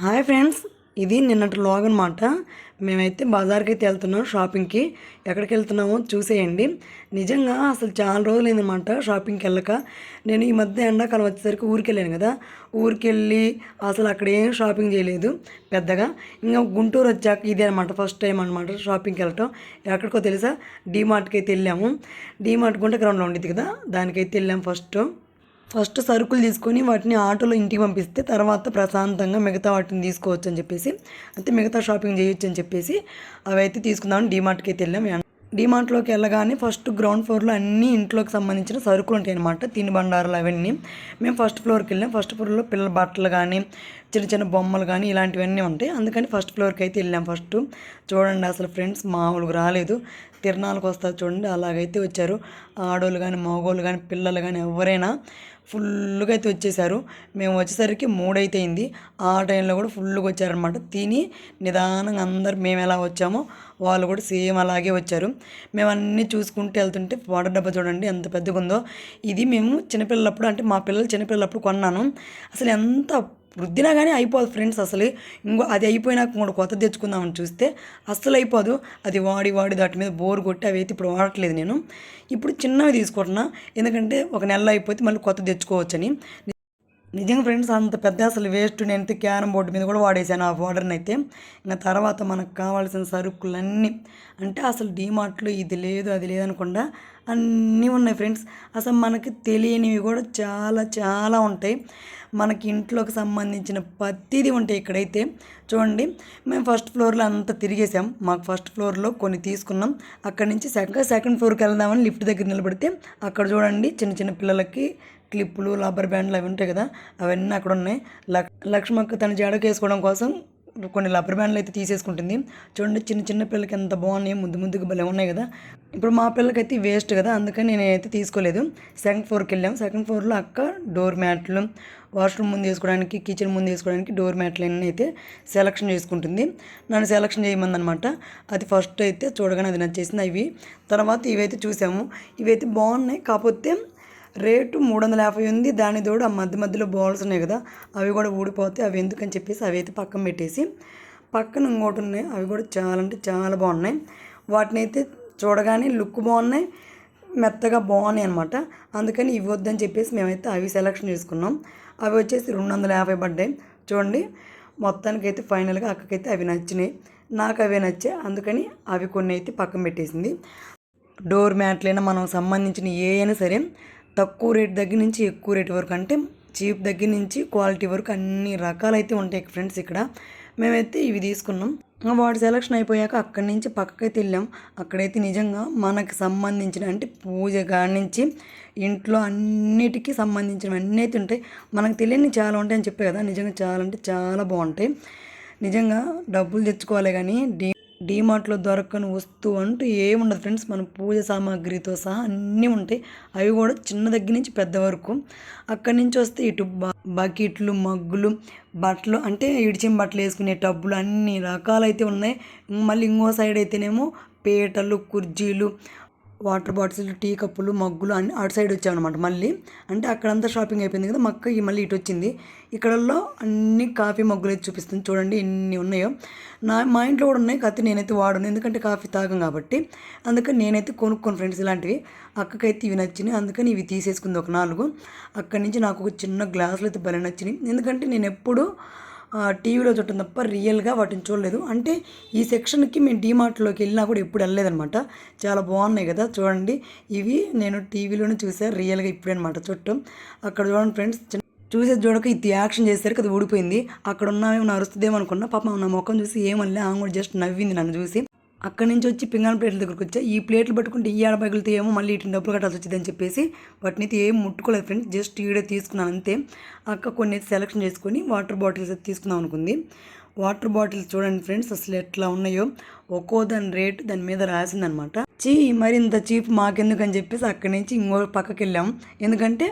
Hi friends ఇది నిన్నటి log అనమాట మేమైతే బజార్కి అయితే వెళ్తున్నాం షాపింగ్కి. ఎక్కడికి వెళ్తున్నామో చూసేయండి. నిజంగా అసలు చాలా రోజులు అయిందనమాట షాపింగ్కి వెళ్ళక. నేను ఈ మధ్య ఎండాకాలం వచ్చేసరికి ఊరికి వెళ్ళాను కదా. ఊరికి వెళ్ళి అసలు అక్కడ ఏం షాపింగ్ చేయలేదు. పెద్దగా ఇంకా గుంటూరు వచ్చాక ఇదే అనమాట ఫస్ట్ టైం అనమాట షాపింగ్కి వెళ్ళటం. ఎక్కడికో తెలుసా? డీమార్ట్కి అయితే వెళ్ళాము. డీమార్ట్ గుంట గ్రౌండ్లో ఉండేది కదా. దానికైతే వెళ్ళాము ఫస్ట్ ఫస్ట్ సరుకులు తీసుకొని వాటిని ఆటోలో ఇంటికి పంపిస్తే తర్వాత ప్రశాంతంగా మిగతా వాటిని తీసుకోవచ్చు అని చెప్పేసి అంటే మిగతా షాపింగ్ చేయొచ్చు అని చెప్పేసి అవి అయితే తీసుకుందామని డీమార్ట్కి అయితే వెళ్ళాం. డీమార్ట్లోకి వెళ్ళగానే ఫస్ట్ గ్రౌండ్ ఫ్లోర్లో అన్ని ఇంట్లోకి సంబంధించిన సరుకులు ఉంటాయి అనమాట తిని బండారాలు అవన్నీ. మేము ఫస్ట్ ఫ్లోర్కి వెళ్ళాం. ఫస్ట్ ఫ్లోర్లో పిల్లల బట్టలు కానీ చిన్న చిన్న బొమ్మలు కానీ ఇలాంటివన్నీ ఉంటాయి. అందుకని ఫస్ట్ ఫ్లోర్కి అయితే వెళ్ళాం ఫస్ట్. చూడండి అసలు ఫ్రెండ్స్ మామూలుగా రాలేదు. తిరణాలకు వస్తారు చూడండి అలాగైతే వచ్చారు. ఆడోళ్ళు కానీ మగోళ్ళు కానీ పిల్లలు కానీ ఎవరైనా ఫుల్గా అయితే వచ్చేసారు. మేము వచ్చేసరికి మూడైతే అయింది. ఆ టైంలో కూడా ఫుల్గా వచ్చారనమాట తిని నిదానంగా అందరు మేము ఎలా వచ్చామో వాళ్ళు కూడా సేమ్ అలాగే వచ్చారు. మేము అన్నీ చూసుకుంటూ వెళ్తుంటే వాటర్ డబ్బా చూడండి ఎంత పెద్దగా ఉందో ఇది మేము చిన్నపిల్లలప్పుడు అంటే మా పిల్లలు చిన్నపిల్లలప్పుడు కొన్నాను. అసలు ఎంత వృద్ధినా కానీ అయిపోదు ఫ్రెండ్స్ అసలు. ఇంకో అది అయిపోయినాక ఇంకోటి కొత్త తెచ్చుకుందామని చూస్తే అస్సలు అయిపోదు. అది వాడి వాడి దాటి మీద బోర్ కొట్టి అవి అయితే ఇప్పుడు వాడట్లేదు నేను. ఇప్పుడు చిన్నవి తీసుకుంటున్నా. ఎందుకంటే ఒక నెల అయిపోతే మళ్ళీ కొత్త తెచ్చుకోవచ్చని. నిజంగా ఫ్రెండ్స్ అంత పెద్ద అసలు వేస్ట్ నేనైతే క్యారమ్ బోర్డు మీద కూడా వాడేసాను ఆ వాటర్ని అయితే ఇంకా తర్వాత మనకు కావాల్సిన సరుకులన్నీ అంటే అసలు డీమార్ట్లో ఇది లేదు అది లేదనకుండా అన్నీ ఉన్నాయి ఫ్రెండ్స్. అసలు మనకి తెలియనివి కూడా చాలా చాలా ఉంటాయి. మనకి ఇంట్లోకి సంబంధించిన ప్రతిదీ ఉంటాయి ఇక్కడైతే. చూడండి మేము ఫస్ట్ ఫ్లోర్లో అంతా తిరిగేసాం మాకు ఫస్ట్ ఫ్లోర్లో కొన్ని తీసుకున్నాం. అక్కడి నుంచి సెకండ్ సెకండ్ ఫ్లోర్కి వెళ్దామని లిఫ్ట్ దగ్గర నిలబడితే అక్కడ చూడండి చిన్న చిన్న పిల్లలకి క్లిప్పులు రబ్బర్ బ్యాండ్లు అవి ఉంటాయి కదా అవన్నీ అక్కడ ఉన్నాయి. లక్ లక్ష్మక్క తన జాడకు వేసుకోవడం కోసం కొన్ని రబ్బర్ బ్యాండ్లు అయితే తీసేసుకుంటుంది. చూడండి చిన్న చిన్న పిల్లలకి ఎంత బాగున్నాయి ముద్దు ముద్దుగా భలే ఉన్నాయి కదా. ఇప్పుడు మా పిల్లలకైతే వేస్ట్ కదా అందుకని నేనైతే తీసుకోలేదు. సెకండ్ ఫ్లోర్కి వెళ్ళాం. సెకండ్ ఫ్లోర్లో అక్క డోర్ మ్యాట్లు వాష్రూమ్ ముందు వేసుకోవడానికి కిచెన్ ముందు వేసుకోవడానికి డోర్ మ్యాట్లు అన్నీ అయితే సెలక్షన్ చేసుకుంటుంది. నన్ను సెలక్షన్ చేయమందనమాట అది ఫస్ట్ అయితే చూడగానే అది నచ్చేసింది. అవి తర్వాత ఇవైతే చూసాము. ఇవైతే బాగున్నాయి. కాకపోతే రేటు మూడు వందల యాభై ఉంది. దాని తోడు ఆ మధ్య మధ్యలో బాల్స్ ఉన్నాయి కదా అవి కూడా ఊడిపోతే అవి ఎందుకని చెప్పేసి అవి అయితే పక్కన పెట్టేసి పక్కన ఇంకోటి ఉన్నాయి. అవి కూడా చాలా అంటే చాలా బాగున్నాయి. వాటిని అయితే చూడగానే లుక్ బాగున్నాయి. మెత్తగా బాగున్నాయి అనమాట అందుకని ఇవి వద్దని చెప్పేసి మేమైతే అవి సెలెక్షన్ చేసుకున్నాం. అవి వచ్చేసి రెండు వందల యాభై పడ్డాయి. చూడండి మొత్తానికైతే ఫైనల్గా అక్కకైతే అవి నచ్చినాయి. నాకు అవే నచ్చాయి. అందుకని అవి కొన్ని అయితే పక్కన పెట్టేసింది. డోర్ మ్యాట్లైనా మనం సంబంధించిన ఏ అయినా సరే తక్కువ రేట్ దగ్గర నుంచి ఎక్కువ రేట్ వరకు అంటే చీప్ దగ్గర నుంచి క్వాలిటీ వరకు అన్ని రకాలైతే ఉంటాయి ఫ్రెండ్స్ ఇక్కడ. మేమైతే ఇవి తీసుకున్నాం. వాటి సెలక్షన్ అయిపోయాక అక్కడి నుంచి పక్కకైతే వెళ్ళాం. అక్కడైతే నిజంగా మనకు సంబంధించిన అంటే పూజ కాడి నుంచి ఇంట్లో అన్నిటికీ సంబంధించినవి అన్నీ అయితే ఉంటాయి. మనకు తెలియని చాలా ఉంటాయని చెప్పే కదా. నిజంగా చాలా అంటే చాలా బాగుంటాయి. నిజంగా డబ్బులు తెచ్చుకోవాలి కానీ డీ డీమార్ట్లో దొరకని వస్తువు అంటూ ఏముండదు ఫ్రెండ్స్. మన పూజ సామాగ్రితో సహా అన్నీ ఉంటాయి. అవి కూడా చిన్న దగ్గర నుంచి పెద్ద వరకు. అక్కడి నుంచి వస్తే ఇటు బకెట్లు మగ్గులు బట్టలు అంటే ఇడిచిన బట్టలు వేసుకునే టబ్బులు అన్ని రకాలైతే ఉన్నాయి. మళ్ళీ ఇంకో సైడ్ అయితేనేమో పీటలు కుర్జీలు వాటర్ బాటిల్స్ టీ కప్పులు మగ్గులు అన్ని అటు సైడ్ వచ్చామన్నమాట మళ్ళీ. అంటే అక్కడంతా షాపింగ్ అయిపోయింది కదా మక్క ఈ మళ్ళీ ఇటు వచ్చింది. ఇక్కడల్లో అన్ని కాఫీ మగ్గులు అయితే చూపిస్తుంది. చూడండి ఎన్ని ఉన్నాయో. నా మా ఇంట్లో కూడా ఉన్నాయి కాకపోతే నేనైతే వాడను. ఎందుకంటే కాఫీ తాగం కాబట్టి. అందుకని నేనైతే కొనుక్కోను ఫ్రెండ్స్ ఇలాంటివి. అక్కకైతే ఇవి నచ్చినాయి. అందుకని ఇవి తీసేసుకుంది ఒక నాలుగు. అక్కడి నుంచి నాకు ఒక చిన్న గ్లాసులు అయితే భలే నచ్చినాయి. ఎందుకంటే నేను ఎప్పుడు టీవీలో చూడటం తప్ప రియల్గా వాటిని చూడలేదు. అంటే ఈ సెక్షన్కి మేము డీమార్ట్లోకి వెళ్ళినా కూడా ఎప్పుడు వెళ్ళలేదనమాట చాలా బాగున్నాయి కదా చూడండి. ఇవి నేను టీవీలోనే చూసాను రియల్గా ఇప్పుడనమాట అనమాట చుట్టూ అక్కడ చూడండి ఫ్రెండ్స్ చూసేది చూడక ఇది యాక్షన్ చేసేసరికి అది ఊడిపోయింది. అక్కడ ఉన్న నరుస్తుందేమో అనుకున్నా పాప నా ముఖం చూసి ఏమల్లే ఆమె కూడా జస్ట్ నవ్వింది నన్ను చూసి. అక్కడి నుంచి వచ్చి పింగాణ ప్లేట్ల దగ్గరకు వచ్చా. ఈ ప్లేట్లు పట్టుకుంటే ఈ ఆడ ఏమో మళ్ళీ ఇటు డబ్బులు కట్టాల్సి వచ్చింది అని చెప్పేసి వాటిని అయితే ఏం ముట్టుకోలేదు ఫ్రెండ్స్ జస్ట్ ఈడే తీసుకున్నాను అంతే. అక్క కొన్ని సెలెక్షన్ చేసుకొని వాటర్ బాటిల్స్ అయితే తీసుకుందాం అనుకుంది. వాటర్ బాటిల్స్ చూడండి ఫ్రెండ్స్ అసలు ఎట్లా ఉన్నాయో. ఒక్కో దాని రేట్ దాని మీద రాసిందనమాట. చీ మరి ఇంత చీప్ మాకెందుకు అని చెప్పేసి అక్కడి నుంచి ఇంకో పక్కకి వెళ్ళాం ఎందుకంటే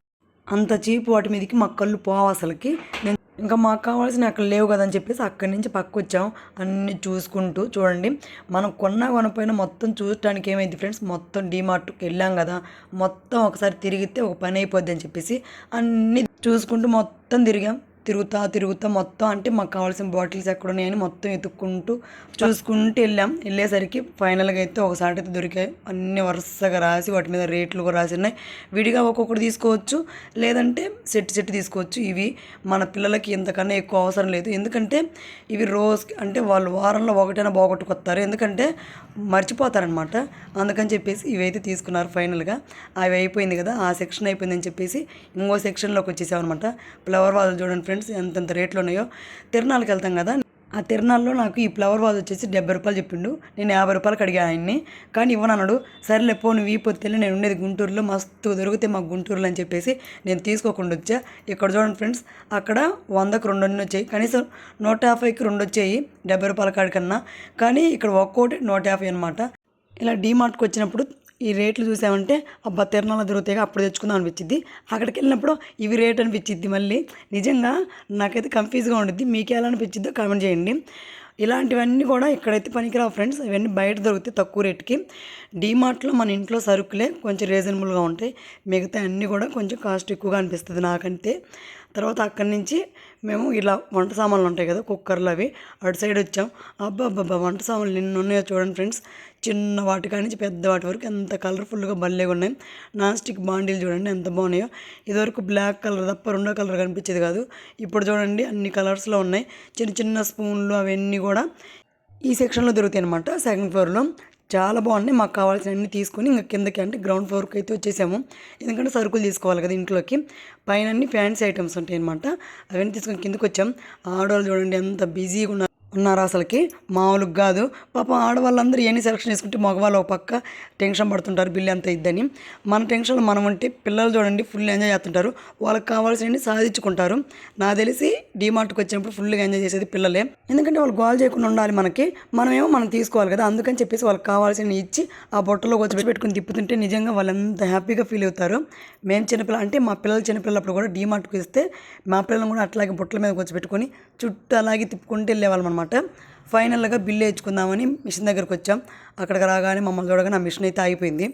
అంత చీప్ వాటి మీదకి మా కళ్ళు పోవు అసలుకి. నేను ఇంకా మాకు కావాల్సిన అక్కడ లేవు కదని చెప్పేసి అక్కడి నుంచి పక్క వచ్చాం. అన్నీ చూసుకుంటూ చూడండి. మనం కొన్నా కొనపోయినా మొత్తం చూడటానికి ఏమైంది ఫ్రెండ్స్? మొత్తం డీమార్ట్కి వెళ్ళాం కదా. మొత్తం ఒకసారి తిరిగితే ఒక పని అయిపోద్ది అని చెప్పేసి అన్నీ చూసుకుంటూ మొత్తం తిరిగాం. తిరుగుతా తిరుగుతా మొత్తం అంటే మాకు కావాల్సిన బాటిల్స్ ఎక్కడ ఉన్నాయని మొత్తం ఎత్తుక్కుంటూ చూసుకుంటూ వెళ్ళాం. వెళ్ళేసరికి ఫైనల్గా అయితే ఒకసారి అయితే దొరికాయి. అన్ని వరుసగా రాసి వాటి మీద రేట్లు కూడా రాసి ఉన్నాయి. విడిగా ఒక్కొక్కటి తీసుకోవచ్చు. లేదంటే సెట్ సెట్ తీసుకోవచ్చు. ఇవి మన పిల్లలకి ఇంతకన్నా ఎక్కువ అవసరం లేదు. ఎందుకంటే ఇవి రోజు అంటే వాళ్ళు వారంలో ఒకటైనా బాగొట్టుకొస్తారు ఎందుకంటే మర్చిపోతారనమాట. అందుకని చెప్పేసి ఇవైతే తీసుకున్నారు ఫైనల్గా. అవి అయిపోయింది కదా. ఆ సెక్షన్ అయిపోయిందని చెప్పేసి ఇంకో సెక్షన్లోకి వచ్చేసామన్నమాట. ఫ్లవర్ వాళ్ళు చూడండి ఫ్రెండ్స్ ఎంతెంత రేట్లు ఉన్నాయో తిరణాలకు వెళ్తాం కదా. ఆ తిరణాల్లో నాకు ఈ ఫ్లవర్ వాజ్ వచ్చేసి డెబ్బై రూపాయలు చెప్పిండు. నేను యాభై రూపాయలకి అడిగా ఆయన్ని. కానీ ఇవ్వనన్నాడు సరేలే పోను వీపొత్తిలో నేను ఉండేది గుంటూరులో మస్తు దొరికితే మాకు గుంటూరులో అని చెప్పేసి నేను తీసుకోకుండా వచ్చా. ఇక్కడ చూడండి ఫ్రెండ్స్ అక్కడ వందకు రెండు వచ్చాయి. కనీసం నూట యాభైకి రెండు వచ్చాయి డెబ్బై రూపాయల కాడికన్నా కానీ ఇక్కడ ఒక్కోటి నూట యాభై అనమాట ఇలా డీమార్ట్కి వచ్చినప్పుడు ఈ రేట్లు చూసామంటే అబ్బా తిరణాలు దొరుకుతాయి అప్పుడు తెచ్చుకుందాం అనిపించింది అక్కడికి వెళ్ళినప్పుడు ఇవి రేట్ అనిపించింది మళ్ళీ. నిజంగా నాకైతే కన్ఫ్యూజ్గా ఉండిద్ది. మీకు ఎలా అనిపించిద్దో కామెంట్ చేయండి. ఇలాంటివన్నీ కూడా ఇక్కడైతే పనికిరావు ఫ్రెండ్స్ ఇవన్నీ బయట దొరుకుతాయి తక్కువ రేటుకి. డీమార్ట్లో మన ఇంట్లో సరుకులే కొంచెం రీజనబుల్గా ఉంటాయి. మిగతా అన్నీ కూడా కొంచెం కాస్ట్ ఎక్కువగా అనిపిస్తుంది నాకంటే. తర్వాత అక్కడి నుంచి మేము ఇలా వంట సామాన్లు ఉంటాయి కదా కుక్కర్లు అవి. అటు సైడ్ వచ్చాం. అబ్బా అబ్బా వంట సామాన్లు నిన్న ఉన్నాయో చూడండి ఫ్రెండ్స్. చిన్న వాటి నుంచి పెద్ద వాటి వరకు ఎంత కలర్ఫుల్గా భలేగా ఉన్నాయి. నాన్ స్టిక్ బాండీలు చూడండి ఎంత బాగున్నాయో. ఇదివరకు బ్లాక్ కలర్ తప్ప రెండో కలర్ కనిపించేది కాదు. ఇప్పుడు చూడండి అన్ని కలర్స్లో ఉన్నాయి. చిన్న చిన్న స్పూన్లు అవన్నీ కూడా ఈ సెక్షన్లో దొరుకుతాయి అనమాట సెకండ్ ఫ్లోర్లో. చాలా బాగున్నాయి. మాకు కావాల్సినవన్నీ తీసుకొని ఇంకా కిందకి అంటే గ్రౌండ్ ఫ్లోర్కి అయితే వచ్చేసాము. ఎందుకంటే సరుకులు తీసుకోవాలి కదా ఇంట్లోకి. పైన అన్ని ఫ్యాన్సీ ఐటమ్స్ ఉంటాయి అనమాట అవన్నీ తీసుకొని కిందకి వచ్చాం. ఆడవాళ్ళు చూడండి ఎంత బిజీగా ఉన్నారు. ఉన్నారు అసలుకి. మామూలుగా కాదు. పాపం ఆడవాళ్ళందరూ ఎన్ని సెలక్షన్ చేసుకుంటే మగవాళ్ళు ఒక పక్క టెన్షన్ పడుతుంటారు బిల్లు ఎంత ఇద్దని. మన టెన్షన్ మనం ఉంటే పిల్లలు చూడండి ఫుల్ ఎంజాయ్ చేస్తుంటారు. వాళ్ళకి కావాల్సినవి సాధించుకుంటారు. నాకు తెలిసి డిమార్ట్కి వచ్చినప్పుడు ఫుల్గా ఎంజాయ్ చేసేది పిల్లలే. ఎందుకంటే వాళ్ళు గోల్ చేయకుండా ఉండాలి మనకి. మనమేమో మనం తీసుకోవాలి కదా అందుకని చెప్పేసి వాళ్ళకి కావాల్సినవి ఇచ్చి ఆ బొట్టలో వచ్చి పెట్టుకుని తిప్పుతుంటే నిజంగా వాళ్ళు ఎంత హ్యాపీగా ఫీల్ అవుతారు. మేము చిన్నపిల్ల అంటే మా పిల్లలు చిన్నపిల్లప్పుడు కూడా డీమార్ట్కి వస్తే మా పిల్లలు కూడా అట్లాగే బొట్టల మీద వచ్చి పెట్టుకొని చుట్టూ అలాగే తిప్పుకుంటూ వెళ్ళేవాళ్ళం అనమాట ఫైనల్గా బిల్లు వేయించుకుందామని మిషన్ దగ్గరకు వచ్చాం. అక్కడికి రాగానే మమ్మల్ని చూడగానే ఆ మిషన్ అయితే ఆగిపోయింది.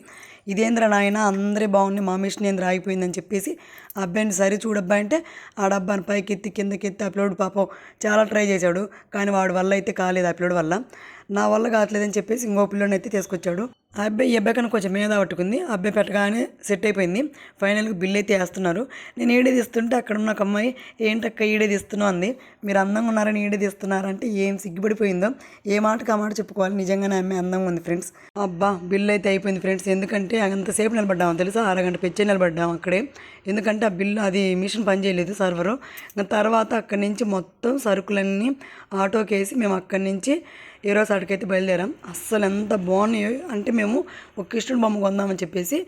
ఇదేంద్ర నాయన అందరే బాగుంది మా మిషన్ ఏంద్ర ఆగిపోయిందని చెప్పేసి ఆ అబ్బాయిని సరే చూడబ్బా అంటే ఆ డబ్బాని పైకి ఎత్తి కిందకి ఎత్తి అప్లోడ్ పాపం చాలా ట్రై చేశాడు. కానీ వాడి వల్ల అయితే కాలేదు అప్లోడ్ వల్ల. నా వల్ల కావట్లేదని చెప్పేసి ఇంకో పిల్లోని అయితే తీసుకొచ్చాడు. ఆ అబ్బాయి ఈ అబ్బాయి కన్నా కొంచెం మీద పట్టుకుంది. ఆ అబ్బాయి పెట్టగానే సెట్ అయిపోయింది. ఫైనల్గా బిల్ అయితే వేస్తున్నారు. నేను ఈడే తీస్తుంటే అక్కడ ఉన్న ఒక అమ్మాయి ఏంటక్క ఈడే తీస్తున్నావు? అంది. మీరు అందంగా ఉన్నారని ఈడే తీస్తున్నారంటే ఏం సిగ్గుపడిపోయిందో ఏ మాటకు ఆ మాట చెప్పుకోవాలి? నిజంగానే అమ్మాయి అందంగా ఉంది ఫ్రెండ్స్ అబ్బా బిల్ అయితే అయిపోయింది ఫ్రెండ్స్ ఎందుకంటే అంతసేపు నిలబడ్డాము తెలుసా? అరగంట పెచ్చే నిలబడ్డాము అక్కడే. ఎందుకంటే ఆ బిల్లు అది మిషన్ పని చేయలేదు సర్వరు. తర్వాత అక్కడి నుంచి మొత్తం సరుకులన్నీ ఆటోకి వేసి మేము అక్కడి నుంచి ఈరోజు అక్కడికైతే బయలుదేరాం. అస్సలు ఎంత బాగున్నాయో అంటే మేము ఒక కృష్ణుడు బొమ్మ కొందామని చెప్పేసి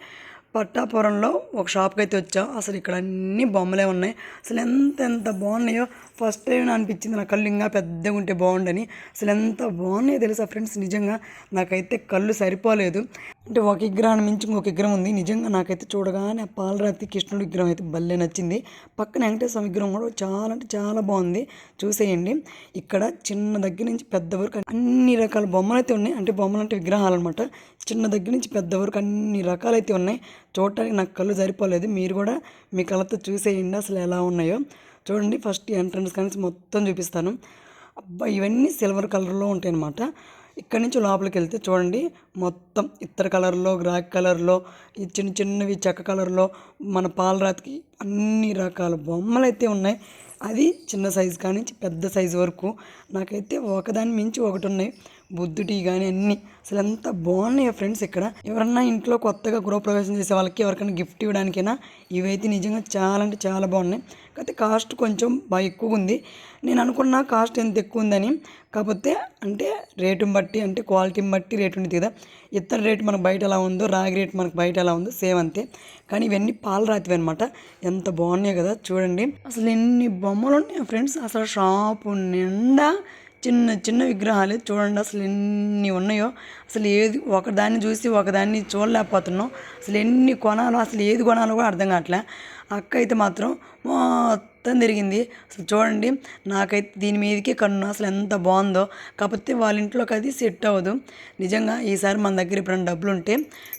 పట్టాపురంలో ఒక షాప్కి అయితే వచ్చా. అసలు ఇక్కడ అన్ని బొమ్మలే ఉన్నాయి. అసలు ఎంత ఎంత బాగున్నాయో ఫస్ట్ టైం అనిపించింది నా కళ్ళు ఇంకా పెద్దగా ఉంటే బాగుండని. అసలు ఎంత బాగున్నాయో తెలుసా ఫ్రెండ్స్? నిజంగా నాకైతే కళ్ళు సరిపోలేదు. అంటే ఒక విగ్రహాన్ని మించి ఇంకొక విగ్రహం ఉంది. నిజంగా నాకైతే చూడగానే పాలరాతి కృష్ణుడి విగ్రహం అయితే భలే నచ్చింది. పక్కన వెంకటేశ్వర విగ్రహం కూడా చాలా అంటే చాలా బాగుంది. చూసేయండి. ఇక్కడ చిన్న దగ్గర నుంచి పెద్ద వరకు అన్ని రకాల బొమ్మలు అయితే ఉన్నాయి. అంటే బొమ్మలు అంటే విగ్రహాలు అనమాట చిన్న దగ్గర నుంచి పెద్ద వరకు అన్ని రకాలైతే ఉన్నాయి. చూడటానికి నాకు కళ్ళు సరిపోలేదు. మీరు కూడా మీ కళ్ళతో చూసేయండి అసలు ఎలా ఉన్నాయో. చూడండి ఫస్ట్ ఎంట్రన్స్ కానీ మొత్తం చూపిస్తాను. అబ్బా ఇవన్నీ సిల్వర్ కలర్లో ఉంటాయి అన్నమాట ఇక్కడ నుంచి లోపలికి వెళ్తే చూడండి మొత్తం ఇత్తర కలర్లో గ్రాక్ కలర్లో ఈ చిన్న చిన్నవి చెక్క కలర్లో మన పాలరాతికి అన్ని రకాల బొమ్మలు అయితే ఉన్నాయి. అది చిన్న సైజు కానీ పెద్ద సైజు వరకు. నాకైతే ఒకదాని మించి ఒకటి ఉన్నాయి. బుద్ధుడి కానీ అన్నీ. అసలు ఎంత బాగున్నాయి ఫ్రెండ్స్ ఇక్కడ. ఎవరన్నా ఇంట్లో కొత్తగా గృహప్రవేశం చేసే వాళ్ళకి ఎవరికైనా గిఫ్ట్ ఇవ్వడానికైనా ఇవైతే నిజంగా చాలా అంటే చాలా బాగున్నాయి. కాకపోతే కాస్ట్ కొంచెం బాగా ఎక్కువగా ఉంది. నేను అనుకున్న కాస్ట్ ఎంత ఎక్కువ ఉందని. కాకపోతే అంటే రేటుని బట్టి అంటే క్వాలిటీని బట్టి రేటు ఉంది కదా. ఇతర రేటు మనకు బయట ఎలా ఉందో రాగి రేటు మనకు బయట ఎలా ఉందో సేమ్ అంతే. కానీ ఇవన్నీ పాలరాతివి అనమాట ఎంత బాగున్నాయి కదా చూడండి. అసలు ఎన్ని బొమ్మలు ఉన్నాయి ఫ్రెండ్స్. అసలు షాపు నిండా చిన్న చిన్న విగ్రహాలు చూడండి అసలు ఎన్ని ఉన్నాయో. అసలు ఏది ఒకదాన్ని చూసి ఒకదాన్ని చూడలేకపోతున్నాం. అసలు ఎన్ని కొనాలో అసలు ఏది కొనాలో కూడా అర్థం కావట్లే. అక్క అయితే మాత్రం మొత్తం తిరిగింది. అసలు చూడండి నాకైతే దీని మీదకి కన్ను అసలు ఎంత బాగుందో. కాకపోతే వాళ్ళ ఇంట్లోకి అది సెట్ అవ్వదు. నిజంగా ఈసారి మన దగ్గర ఇప్పుడు డబ్బులు ఉంటే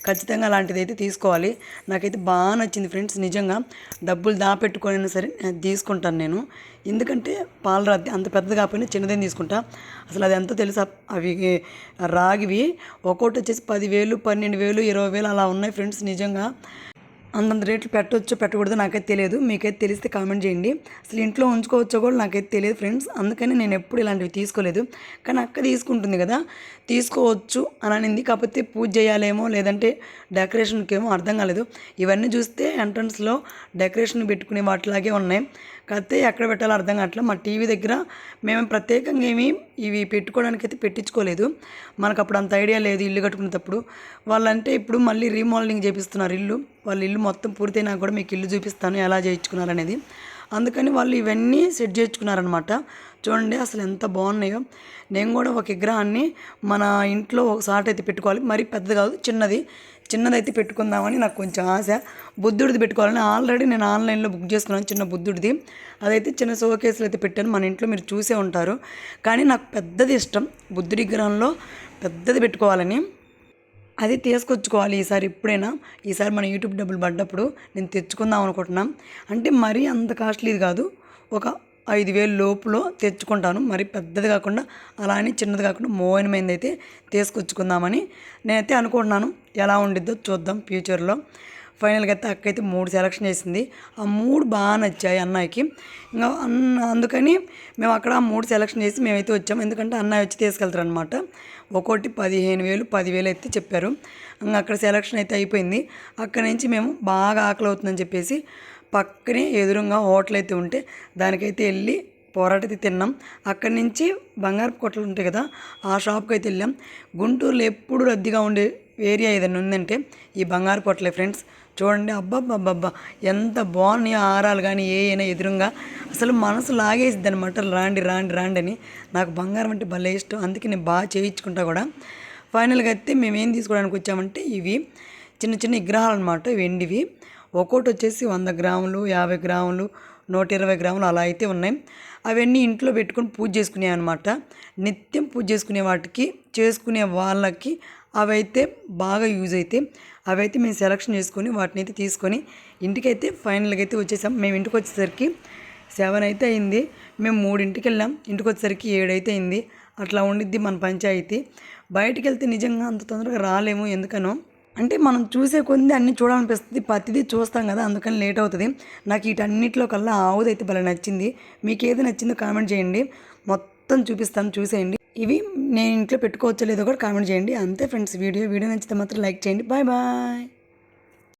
ఖచ్చితంగా అలాంటిది అయితే తీసుకోవాలి. నాకైతే బాగా నచ్చింది ఫ్రెండ్స్ నిజంగా. డబ్బులు దాపెట్టుకొని సరే తీసుకుంటాను నేను. ఎందుకంటే పాలరాతి అంత పెద్దది కాకపోయినా చిన్నదేం తీసుకుంటా. అసలు అది ఎంతో తెలుసా? అవి రాగివి. ఒక్కొక్కటి వచ్చేసి పదివేలు పన్నెండు వేలు ఇరవై వేలు అలా ఉన్నాయి ఫ్రెండ్స్ నిజంగా. అంతంత రేట్లు పెట్టవచ్చో పెట్టకూడదో నాకైతే తెలియదు. మీకైతే తెలిస్తే కామెంట్ చేయండి. అసలు ఇంట్లో ఉంచుకోవచ్చో కూడా నాకైతే తెలియదు ఫ్రెండ్స్. అందుకని నేను ఎప్పుడు ఇలాంటివి తీసుకోలేదు. కానీ అక్క తీసుకుంటుంది కదా తీసుకోవచ్చు అని అనింది. కాకపోతే పూజ చేయాలేమో లేదంటే డెకరేషన్కి ఏమో అర్థం కాలేదు. ఇవన్నీ చూస్తే ఎంట్రన్స్లో డెకరేషన్ పెట్టుకునే వాటిలాగే ఉన్నాయి. కాకపోతే ఎక్కడ పెట్టాలో అర్థం కావట్లేదు. మా టీవీ దగ్గర మేము ప్రత్యేకంగా ఏమి ఇవి పెట్టుకోవడానికి అయితే పెట్టించుకోలేదు. మనకు అప్పుడు అంత ఐడియా లేదు ఇల్లు కట్టుకునేటప్పుడు. వాళ్ళంటే ఇప్పుడు మళ్ళీ రీమోడలింగ్ చేపిస్తున్నారు ఇల్లు. వాళ్ళ ఇల్లు మొత్తం పూర్తయినా కూడా మీకు ఇల్లు చూపిస్తాను ఎలా చేయించుకున్నారు అనేది అందుకని వాళ్ళు ఇవన్నీ సెట్ చేయించుకున్నారనమాట. చూడండి అసలు ఎంత బాగున్నాయో. నేను కూడా ఒక విగ్రహాన్ని మన ఇంట్లో ఒక సాట్ అయితే పెట్టుకోవాలి. మరీ పెద్దది కాదు చిన్నది. చిన్నదైతే పెట్టుకుందామని నాకు కొంచెం ఆశ. బుద్ధుడిది పెట్టుకోవాలని ఆల్రెడీ నేను ఆన్లైన్లో బుక్ చేసుకున్నాను చిన్న బుద్ధుడిది. అదైతే చిన్న షోకేసులు అయితే పెట్టాను. మన ఇంట్లో మీరు చూసే ఉంటారు. కానీ నాకు పెద్దది ఇష్టం. బుద్ధుడి విగ్రహంలో పెద్దది పెట్టుకోవాలని. అది తీసుకొచ్చుకోవాలి ఈసారి ఎప్పుడైనా. ఈసారి మన యూట్యూబ్ డబ్బులు పడ్డప్పుడు నేను తెచ్చుకుందాం అనుకుంటున్నాం. అంటే మరీ అంత కాస్ట్లీది కాదు. ఒక ఐదు వేలు లోపులో తెచ్చుకుంటాను. మరి పెద్దది కాకుండా అలా అని చిన్నది కాకుండా మోయనమైంది అయితే తీసుకొచ్చుకుందామని నేనైతే అనుకుంటున్నాను. ఎలా ఉండిద్దో చూద్దాం ఫ్యూచర్లో. ఫైనల్గా అయితే అక్క అయితే మూడు సెలక్షన్ చేసింది. ఆ మూడు బాగా నచ్చాయి అన్నయ్యకి. ఇంకా అన్న అందుకని మేము అక్కడ ఆ మూడు సెలక్షన్ చేసి మేమైతే వచ్చాము ఎందుకంటే అన్నయ్య వచ్చి తీసుకెళ్తారు అనమాట ఒక్కోటి పదిహేను వేలు పదివేలు అయితే చెప్పారు. ఇంకా అక్కడ సెలక్షన్ అయితే అయిపోయింది. అక్కడ నుంచి మేము బాగా ఆకలి అవుతుందని చెప్పేసి పక్కనే ఎదురుగా హోటల్ అయితే ఉంటే దానికైతే వెళ్ళి పోరాటైతే తిన్నాం. అక్కడి నుంచి బంగారపు కొట్టలు ఉంటాయి కదా ఆ షాప్కి అయితే వెళ్ళాం. గుంటూరులో ఎప్పుడు రద్దీగా ఉండే ఏరియా ఏదైనా ఉందంటే ఈ బంగారు పొట్లే ఫ్రెండ్స్ చూడండి అబ్బబ్బబ్బబ్బా ఎంత బాగున్నాయో ఆరాలు కానీ ఏ అయినా ఎదురుగా అసలు మనసు లాగేసిద్ది అనమాట రాండి రాండి రాండి అని నాకు బంగారం అంటే భలే ఇష్టం. అందుకే నేను బాగా చేయించుకుంటా కూడా. ఫైనల్గా అయితే మేము ఏం తీసుకోవడానికి వచ్చామంటే ఇవి చిన్న చిన్న విగ్రహాలు అనమాట వెండివి ఒక్కోటి వచ్చేసి వంద గ్రాములు యాభై గ్రాములు నూట ఇరవై గ్రాములు అలా అయితే ఉన్నాయి. అవన్నీ ఇంట్లో పెట్టుకొని పూజ చేసుకునే అనమాట నిత్యం పూజ చేసుకునే వాటికి చేసుకునే వాళ్ళకి అవైతే బాగా యూజ్ అయితే అవైతే మేము సెలక్షన్ చేసుకొని వాటిని అయితే తీసుకొని ఇంటికైతే ఫైనల్గా అయితే వచ్చేసాం. మేము ఇంటికి వచ్చేసరికి సెవెన్ అయితే అయింది. మేము మూడింటికి వెళ్ళాం ఇంటికి వచ్చేసరికి ఏడైతే అయింది. అట్లా ఉండిద్ది మన పంచాయతీ. బయటికి వెళ్తే నిజంగా అంత తొందరగా రాలేము. ఎందుకనో అంటే మనం చూసే కొద్ది అన్ని చూడాలనిపిస్తుంది. ప్రతిదీ చూస్తాం కదా అందుకని లేట్ అవుతుంది. నాకు వీటన్నిటిలో కల్లా ఆవుదైతే భలే నచ్చింది. మీకు ఏది నచ్చిందో కామెంట్ చేయండి. మొత్తం చూపిస్తాను చూసేయండి. ఇవి నేను ఇంట్లో పెట్టుకోవచ్చో లేదో కూడా కామెంట్ చేయండి. అంతే ఫ్రెండ్స్ వీడియో వీడియో నచ్చితే మాత్రం లైక్ చేయండి. Bye bye.